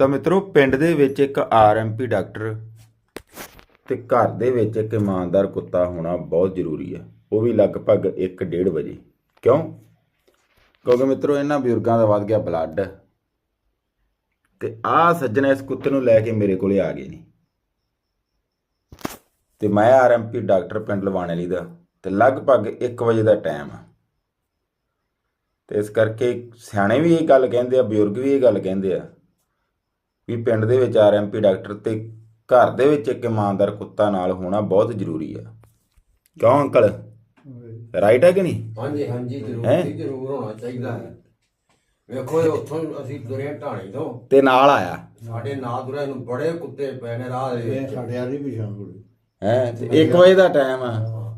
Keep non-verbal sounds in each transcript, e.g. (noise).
ਤਾਂ ਮਿੱਤਰੋ, ਪਿੰਡ ਦੇ ਵਿੱਚ ਇੱਕ ਆਰਐਮਪੀ ਡਾਕਟਰ ਤੇ ਘਰ ਦੇ ਵਿੱਚ ਇੱਕ ਇਮਾਨਦਾਰ ਕੁੱਤਾ ਹੋਣਾ ਬਹੁਤ ਜ਼ਰੂਰੀ ਹੈ। ਉਹ ਵੀ ਲਗਭਗ 1:30 ਵਜੇ। ਕਿਉਂ? ਕਿਉਂਕਿ ਮਿੱਤਰੋ, ਇਹਨਾਂ ਬਜ਼ੁਰਗਾਂ ਦਾ ਵੱਧ ਗਿਆ ਬਲੱਡ ਤੇ ਆ ਸੱਜਣ ਇਸ ਕੁੱਤੇ ਨੂੰ ਲੈ ਕੇ ਮੇਰੇ ਕੋਲੇ ਆ ਗਏ ਨੇ। ਤੇ ਮੈਂ ਆਰਐਮਪੀ ਡਾਕਟਰ ਪਿੰਡ ਲਵਾਣੇ ਲਈ ਦਾ ਤੇ ਲਗਭਗ 1 ਵਜੇ ਦਾ ਟਾਈਮ ਆ। ਤੇ ਇਸ ਕਰਕੇ ਸਿਆਣੇ ਵੀ ਇਹ ਗੱਲ ਕਹਿੰਦੇ ਆ, ਬਜ਼ੁਰਗ ਵੀ ਇਹ ਗੱਲ ਕਹਿੰਦੇ ਆ ਵੀ ਪਿੰਡ ਦੇ ਵਿੱਚ ਆਰਐਮਪੀ ਡਾਕਟਰ ਤੇ ਘਰ ਦੇ ਵਿੱਚ ਇੱਕ ਇਮਾਨਦਾਰ ਕੁੱਤਾ ਨਾਲ ਹੋਣਾ ਬਹੁਤ ਜ਼ਰੂਰੀ ਆ। ਕਿਉਂ ਅੰਕਲ? ਰਾਈਟ ਹੈ ਕਿ ਨਹੀਂ? ਹਾਂਜੀ ਹਾਂਜੀ ਜ਼ਰੂਰ ਹੈਂ? ਜੀ ਜ਼ਰੂਰ ਹੋਣਾ ਚਾਹੀਦਾ ਹੈ। ਵੇਖੋ ਇਹ ਉੱਥੋਂ ਅਸੀਂ ਦੁਰੇ ਢਾਣੀ ਤੋਂ। ਤੇ ਨਾਲ ਆਇਆ? ਸਾਡੇ ਨਾਲ ਦੁਰੇ ਨੂੰ ਬੜੇ ਕੁੱਤੇ ਪਏ ਨੇ ਰਾਹ ਦੇ ਇਹ ਵਿੱਚ। ਸਾਡੇ ਵਾਲੀ ਪਛਾਣ ਕੋਲ ਹੈ? ਤੇ 1 ਵਜੇ ਦਾ ਟਾਈਮ ਆ।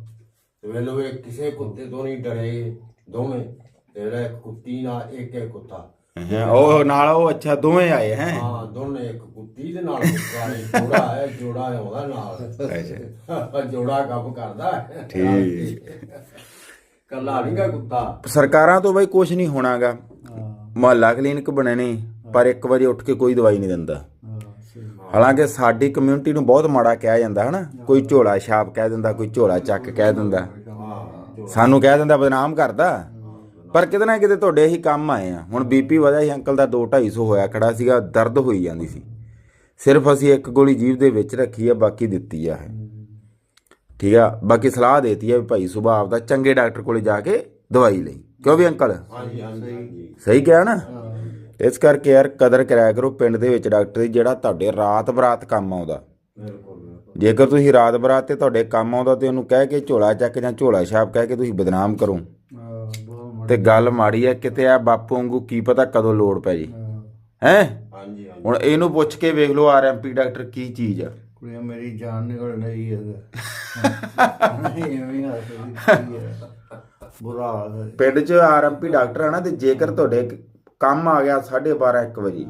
ਤੇ ਵੇਲੋ ਇਹ ਕਿਸੇ ਕੁੱਤੇ ਤੋਂ ਨਹੀਂ ਡਰੇ ਦੋਵੇਂ। ਤੇ ਜਿਹੜਾ ਇੱਕ ਕੁੱਤੀ ਨਾਲ ਇੱਕ ਇੱਕ ਕੁੱਤਾ। ਹੈਂ, ਉਹ ਨਾਲ ਉਹ ਅੱਛਾ ਦੋਵੇਂ ਆਏ ਹੈ? ਹਾਂ ਦੋਨੇ ਇੱਕ ਕੁੱਤੀ ਦੇ ਨਾਲ ਕੁੱਤਾ ਹੈ ਜੋੜਾ ਹੈ ਜੋੜਾ ਆਉਂਦਾ ਨਾਲ। ਅੱਛਾ। ਜੋੜਾ ਕੰਮ ਕਰਦਾ ਹੈ। ਠੀਕ। ਕੱਲਾ ਨਹੀਂਗਾ ਕੁੱਤਾ। ਸਰਕਾਰਾਂ ਤੋਂ ਬਈ ਕੁਝ ਨਹੀਂ ਹੋਣਾਗਾ। ਮੁਹੱਲਾ ਕਲੀਨਿਕ ਬਣੇ ਨੇ ਪਰ ਇੱਕ ਵਾਰੀ ਉੱਠ ਕੇ ਕੋਈ ਦਵਾਈ ਨਹੀਂ ਦਿੰਦਾ। ਹਾਲਾਂਕਿ ਸਾਡੀ ਕਮਿਊਨਿਟੀ ਨੂੰ ਬਹੁਤ ਮਾੜਾ ਕਿਹਾ ਜਾਂਦਾ ਹਨਾ? ਕੋਈ ਝੋਲਾ ਛਾਪ ਕਹਿ ਦਿੰਦਾ ਕੋਈ ਝੋਲਾ ਚੱਕ ਕਹਿ ਦਿੰਦਾ। ਸਾਨੂੰ ਕਹਿ ਦਿੰਦਾ ਬਦਨਾਮ ਕਰਦਾ। ਪਰ ਕਿਤੇ ਨਾ ਕਿਤੇ ਤੁਹਾਡੇ ਹੀ ਕੰਮ ਆਏ ਆ। ਹੁਣ ਬੀਪੀ ਵਧਿਆ ਸੀ ਅੰਕਲ ਦਾ 2 250 ਹੋਇਆ ਖੜਾ ਸੀਗਾ ਦਰਦ ਹੋਈ ਜਾਂਦੀ ਸੀ। ਸਿਰਫ ਅਸੀਂ ਇੱਕ ਗੋਲੀ ਜੀਭ ਦੇ ਵਿੱਚ ਰੱਖੀ ਆ ਬਾਕੀ ਦਿੱਤੀ ਆ ਇਹ। ਠੀਕ ਆ? ਬਾਕੀ ਸਲਾਹ ਦੇਤੀ ਆ ਵੀ ਭਾਈ ਸੁਭਾਅ ਆਪਦਾ ਚੰਗੇ ਡਾਕਟਰ ਕੋਲੇ ਜਾ ਕੇ ਦਵਾਈ ਲਈ। ਕਿਉਂ ਵੀ ਅੰਕਲ? ਹਾਂਜੀ ਹਾਂਜੀ। ਸਹੀ ਕਿਹਾ ਨਾ? ਇਸ ਕਰਕੇ ਯਾਰ ਕਦਰ ਕਰਿਆ ਕਰੋ ਪਿੰਡ ਦੇ ਵਿੱਚ ਡਾਕਟਰ ਦੀ ਜਿਹੜਾ ਤੁਹਾਡੇ ਰਾਤ ਬਰਾਤ ਕੰਮ ਆਉਂਦਾ। ਜੇਕਰ ਤੁਸੀਂ ਰਾਤ ਬਰਾਤ ਤੇ ਤੁਹਾਡੇ ਕੰਮ ਆਉਂਦਾ ਤੇ ਉਹਨੂੰ ਕਹਿ ਕੇ ਝੋਲਾ ਚੱਕ ਜਾਂ ਝੋਲਾ ਛਾਪ ਕਹਿ ਕੇ ਤੁਸੀਂ ਬਦਨਾਮ ਕਰੋ। ਤੇ ਗੱਲ ਮਾੜੀ ਹੈ ਕਿਤੇ ਆ ਬਾਪੂ ਵਾਂਗੂ ਕੀ ਪਤਾ ਕਦੋਂ ਲੋੜ ਪੈ ਜੇ। ਹੈ? ਹਾਂਜੀ ਹਾਂਜੀ। ਹੁਣ ਇਹਨੂੰ ਪੁੱਛ ਕੇ ਵੇਖ ਲਓ ਆਰਐਮਪੀ ਡਾਕਟਰ ਕੀ ਚੀਜ਼ ਆ। ਕੁੜੀਆਂ ਮੇਰੀ ਜਾਨ ਨਿਕਲ ਰਹੀ ਹੈ (laughs) ਨਹੀਂ ਐਵੇਂ ਹੱਸਦੀ ਹੈ ਬੁਰਾ ਹਾਲ ਹੈ ਪਿੰਡ 'ਚ ਆਰਐਮਪੀ ਡਾਕਟਰ ਆ ਨਾ ਤੇ ਜੇਕਰ ਤੁਹਾਡੇ ਕੰਮ ਆ ਗਿਆ 12:30 1 ਵਜੇ।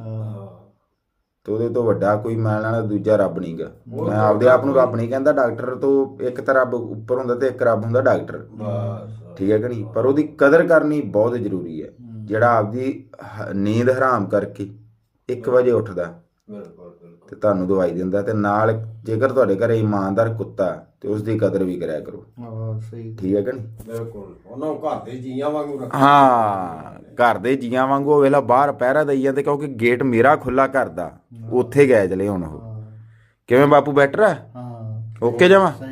ਤੇ ਉਹਦੇ ਤੋਂ ਵੱਡਾ ਕੋਈ ਮੈਂ ਲੈਣਾ ਦੂਜਾ ਰੱਬ ਨਹੀਂਗਾ ਮੈਂ ਆਪਦੇ ਆਪ ਨੂੰ ਰੱਬ ਨਹੀਂ ਕਹਿੰਦਾ ਡਾਕਟਰ ਤੋਂ ਇੱਕ ਤਾਂ ਰੱਬ ਉੱਪਰ ਹੁੰਦਾ ਤੇ ਇੱਕ ਰੱਬ ਹੁੰਦਾ ਡਾਕਟਰ। ਬਸ ਠੀਕ ਹੈ ਕਿ ਨਹੀਂ? ਪਰ ਉਹਦੀ ਕਦਰ ਕਰਨੀ ਬਹੁਤ ਜ਼ਰੂਰੀ ਹੈ। ਜਿਹੜਾ ਆਪਦੀ ਨੀਂਦ ਹਰਾਮ ਕਰਕੇ 1 ਵਜੇ ਉੱਠਦਾ। ਬਿਲਕੁਲ। ਤੇ ਤੁਹਾਨੂੰ ਦਵਾਈ ਦਿੰਦਾ ਤੇ ਨਾਲ ਜੇਕਰ ਤੁਹਾਡੇ ਘਰੇ ਇਮਾਨਦਾਰ ਕੁੱਤਾ ਤੇ ਉਸ ਦੀ ਕਦਰ ਵੀ ਕਰਿਆ ਕਰੋ। ਹਾਂ ਸਹੀ ਠੀਕ ਹੈ ਕਿ ਨਹੀਂ? ਬਿਲਕੁਲ। ਉਹਨਾਂ ਨੂੰ ਘਰ ਦੇ ਜੀਆਂ ਵਾਂਗੂ ਰੱਖ। ਹਾਂ ਘਰ ਦੇ ਜੀਆਂ ਵਾਂਗੂ ਉਹ ਵੇਲਾ ਬਾਹਰ ਪਹਿਰਾ ਦਈ ਜਾਂਦੇ ਕਿਉਂਕਿ ਗੇਟ ਮੇਰਾ ਖੁੱਲਾ ਘਰ ਦਾ। ਉੱਥੇ ਗਏ ਚਲੇ ਹੁਣ ਉਹ। ਕਿਵੇਂ ਬਾਪੂ ਬੈਟਰ ਆ ਹਾਂ। ਓਕੇ ਜਾਵਾਂ ਸਹੀ